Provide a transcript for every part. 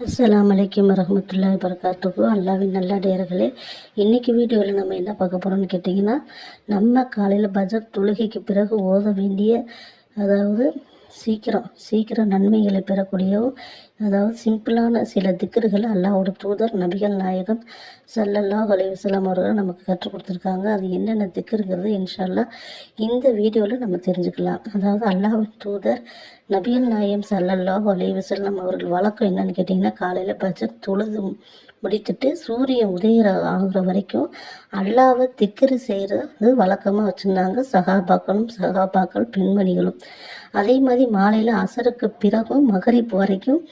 அஸ்லாம் வலைக்கம் வரமத்துல்லா வரகாத்துக்கு அல்லாவின் நல்லடையர்களே இன்றைக்கி வீடியோவில் நம்ம என்ன பார்க்க போகிறோம்னு கேட்டிங்கன்னா நம்ம காலையில் பஜர் தொழுகைக்கு பிறகு ஓத வேண்டிய அதாவது சீக்கிரம் சீக்கிரம் நன்மைகளை பெறக்கூடிய அதாவது சிம்பிளான சில திக்கர்களை அல்லாவோட தூதர் நபிகள் நாயகம் சல்லல்லா அலைஹி அவர்கள் நமக்கு கற்றுக் கொடுத்துருக்காங்க. அது என்னென்ன திக்கருங்கிறது இன்ஷால்லா இந்த வீடியோவில் நம்ம தெரிஞ்சுக்கலாம். அதாவது அல்லாஹ்வின் தூதர் நபிகள் நாயகம் சல்லல்லா அலைஹி அவர்கள் வழக்கம் என்னன்னு கேட்டிங்கன்னா காலையில் பச்சை தொழுது முடித்துட்டு சூரியன் உதயிற ஆகுற வரைக்கும் அல்லாவை திக்கரி செய்கிறது வழக்கமாக வச்சுருந்தாங்க. சகாபாக்களும் சகாபாக்கள் பெண்மணிகளும். அதே மாதிரி மாலையில் அசருக்கு பிறகும் மகரிப்பு வரைக்கும்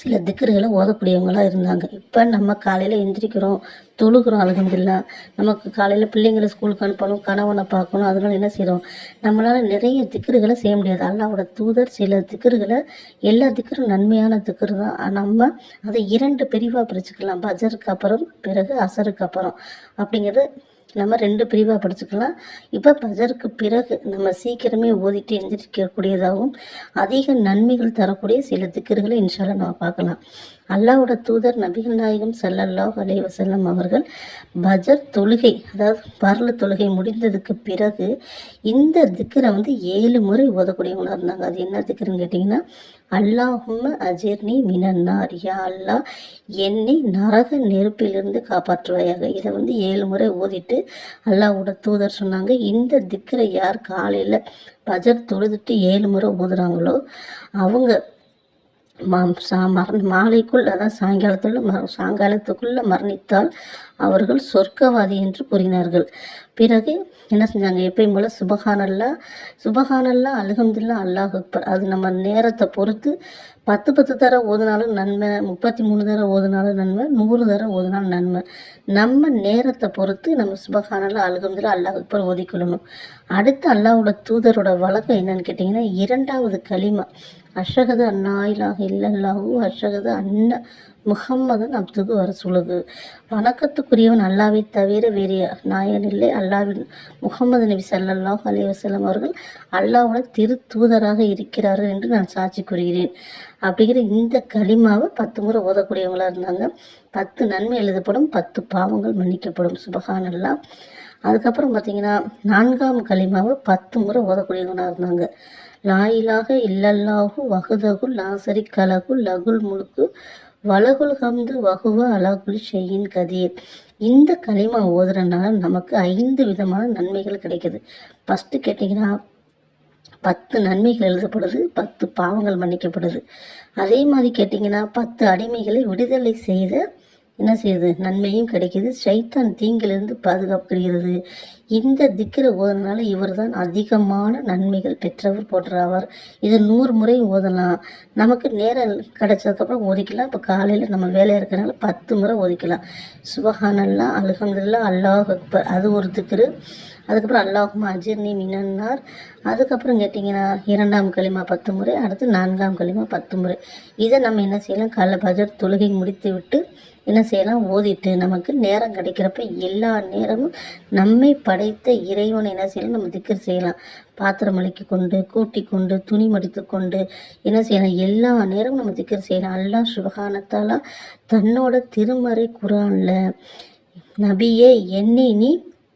சில திக்கர்களை ஓதக்கூடியவங்களாக இருந்தாங்க. இப்போ நம்ம காலையில் எந்திரிக்கிறோம் தொழுகிறோம் அலகம்துல்லா நமக்கு காலையில் பிள்ளைங்களை ஸ்கூலுக்கு அனுப்பணும் கணவனை பார்க்கணும் அதனால என்ன செய்கிறோம் நம்மளால் நிறைய திக்கர்களை செய்ய முடியாது. அல்லாவோட தூதர் சில திக்கர்களை எல்லா திக்கரும் நன்மையான திக்கர் தான். நம்ம அதை இரண்டு பிரிவாக பிரிச்சுக்கலாம். பஜருக்கு அப்புறம் பிறகு அசருக்கு அப்புறம். அப்படிங்கிறது நம்ம ரெண்டு பிரிவாக படிச்சுக்கலாம். இப்போ பஜருக்கு பிறகு நம்ம சீக்கிரமே ஓதிட்டு எந்திரிக்கக்கூடியதாகவும் அதிக நன்மைகள் தரக்கூடிய சில திக்கர்களை இன்ஷால நம்ம பார்க்கலாம். அல்லாவோட தூதர் நபிகள் நாயகம் சல்லல்லாஹ் அலைஹி வஸல்லம் அவர்கள் பஜர் தொழுகை அதாவது பரல தொழுகை முடிந்ததுக்கு பிறகு இந்த திக்கரை வந்து ஏழு முறை ஓதக்கூடியவங்களாக இருந்தாங்க. அது என்ன திக்கருன்னு கேட்டிங்கன்னா அல்லாஹும்ம அஜிர்னி மினன்னார். யா அல்லாஹ் என்னை நரக நெருப்பிலிருந்து காப்பாற்றுவாயாக. இதை வந்து ஏழு முறை ஓதிட்டு அல்லாவோட தூதர் சொன்னாங்க. இந்த திக்கரை யார் காலையில் பஜர் தொழுதுட்டு ஏழு முறை ஓதுறாங்களோ அவங்க சா மாலைக்குள் அதான் சாயங்காலத்துள்ள ம சாயங்காலத்துக்குள்ளே மரணித்தால் அவர்கள் சொர்க்கவாதி என்று கூறினார்கள். பிறகு என்ன செஞ்சாங்க எப்பயும் போல் சுபஹானல்லா சுபஹானல்லா அலகம்துல்லா அல்லாஹ் அக்பர். அது நம்ம நேரத்தை பொறுத்து பத்து பத்து தர ஓதுனாலும் நன்மை முப்பத்தி மூணு தர ஓதுனாலும் நன்மை நூறு தர ஓதுனாலும் நன்மை. நம்ம நேரத்தை பொறுத்து நம்ம சுபஹானல்லா அலகம்துல்லா அல்லாஹ் அக்பர் ஓதிக்கொள்ளணும். அடுத்து அல்லாவோட தூதரோட வழக்கம் என்னன்னு கேட்டிங்கன்னா இரண்டாவது களிமா. அஷகது அண்ணாயிலாக இல்லல்லாஹூ அஷகது அண்ண முகம்மதன் அப்துகு வர சொல்லுது. வணக்கத்துக்குரியவன் அல்லாவை தவிர வேறு நாயன் இல்லை. அல்லாவின் முகமது நபி சல்லாஹ் அலைஹி அவர்கள் அல்லாவோட திரு தூதராக இருக்கிறார்கள் என்று நான் சாட்சி கூறுகிறேன். அப்படிங்கிற இந்த களிமாவை பத்து முறை ஓதக்கூடியவங்களாக இருந்தாங்க. பத்து நன்மை எழுதப்படும் பத்து பாவங்கள் மன்னிக்கப்படும். சுபஹானல்லா. அதுக்கப்புறம் பார்த்தீங்கன்னா நான்காம் களிமாவை பத்து முறை ஓதக்கூடியவங்களாக இருந்தாங்க. லாயிலாக இல்லல்லாஹு வகுதகு லாசரி கலகு லகுல் முழுக்கு வலகுல் ஹம்து வகுவ அலாகுல் ஷெயின் கதீர். இந்த களிமா ஓதுறதுனால நமக்கு ஐந்து விதமான நன்மைகள் கிடைக்குது. ஃபஸ்ட்டு கேட்டிங்கன்னா பத்து நன்மைகள் எழுதப்படுது பத்து பாவங்கள் மன்னிக்கப்படுது. அதே மாதிரி கேட்டிங்கன்னா பத்து அடிமைகளை விடுதலை செய்த என்ன செய்யுது? நன்மையும் கிடைக்கிது. சைத்தான் தீங்கிலிருந்து கிடைக்கிறது இந்த திக்கிற ஓதுனால இவர் தான் அதிகமான நன்மைகள் பெற்றவர் போன்றாவார் இது நூறு முறை ஓதலாம். நமக்கு நேரம் கிடைச்சதுக்கப்புறம் ஓதிக்கலாம் இப்போ காலையில் நம்ம வேலையாக இருக்கிறனால பத்து முறை ஓதிக்கலாம் சுபஹானல்லா அல்ஹம்துலில்லாஹ் அல்லாஹ் அக்பர். அது ஒரு திக்ரு. அதுக்கப்புறம் அல்லாஹும் அஜிர்னி மினன்னார். அதுக்கப்புறம் கேட்டிங்கன்னா இரண்டாம் களிமா பத்து முறை அடுத்து நான்காம் களிமா பத்து முறை. இதை நம்ம என்ன செய்யலாம்? காலைல பஜர் தொழுகை முடித்து விட்டு என்ன செய்யலாம்? ஓதிட்டு நமக்கு நேரம் கிடைக்கிறப்ப எல்லா நேரமும் நம்மை படைத்த இறைவனை என்ன செய்யலாம் நம்ம திக்கர் செய்யலாம். பாத்திரம் அழுக்கி கொண்டு கூட்டி கொண்டு துணி மடித்து கொண்டு என்ன செய்யலாம். எல்லா நேரமும் நம்ம திக்கர் செய்யலாம். அல்லா சுபகானத்தாலா தன்னோட திருமறை குரானில் நபியே என்னை நீ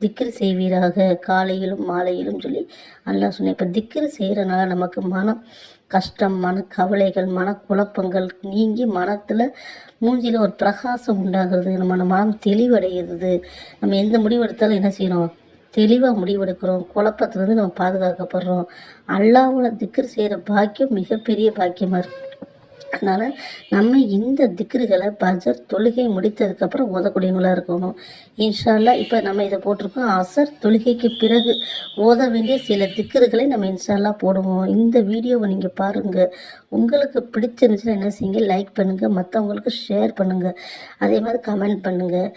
திக்ரு செய்வீராக. காலையிலும் மாலையிலும் சொல்லி அல்லா சொன்னேன் இப்போ திக்ரு செய்கிறனால நமக்கு மனம் கஷ்டம் மன கவலைகள் மனக்குழப்பங்கள் நீங்கி மனத்தில் மூஞ்சியில் ஒரு பிரகாசம் உண்டாகிறது. நம்ம மனம் தெளிவடைகிறது. நம்ம எந்த முடிவு எடுத்தாலும் என்ன செய்யணும்? தெளிவாக முடிவெடுக்கிறோம். குழப்பத்துலேருந்து நம்ம பாதுகாக்கப்படுறோம். அல்லாவோட திக்கர் செய்கிற பாக்கியம் மிகப்பெரிய பாக்கியமாக இருக்குது அதனால் நம்ம இந்த திக்ருகளை பஜர் தொழுகை முடித்ததுக்கப்புறம் ஓதக்கூடியவங்களாக இருக்கணும். இன்ஷால்லா இப்போ நம்ம இதை போட்டிருக்கோம். அசர் தொழுகைக்கு பிறகு ஓத வேண்டிய சில திக்ருகளை நம்ம இன்ஷால்லா போடுவோம். இந்த வீடியோவை நீங்கள் பாருங்கள் உங்களுக்கு பிடிச்சிருந்துச்சுன்னா என்ன செய்யுங்க? லைக் பண்ணுங்கள் மற்றவங்களுக்கு ஷேர் பண்ணுங்கள் அதே மாதிரி கமெண்ட் பண்ணுங்கள்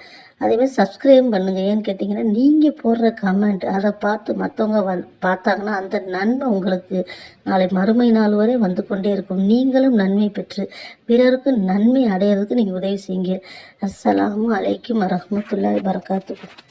அதே மாதிரி சப்ஸ்கிரைப் பண்ணுங்கள் ஏன்னு கேட்டிங்கன்னா நீங்கள் போடுற கமெண்ட் அதை பார்த்து மற்றவங்க வந் பார்த்தாங்கன்னா அந்த நன்மை உங்களுக்கு நாளை மறுமை நாள் வரை வந்து கொண்டே இருக்கும். நீங்களும் நன்மை பெற்று பிறருக்கு நன்மை அடையிறதுக்கு நீங்கள் உதவி செய்யுங்க. அஸ்ஸலாமு அலைக்கும் வரஹ்மத்துல்லாஹி வரகாத்துக்கும்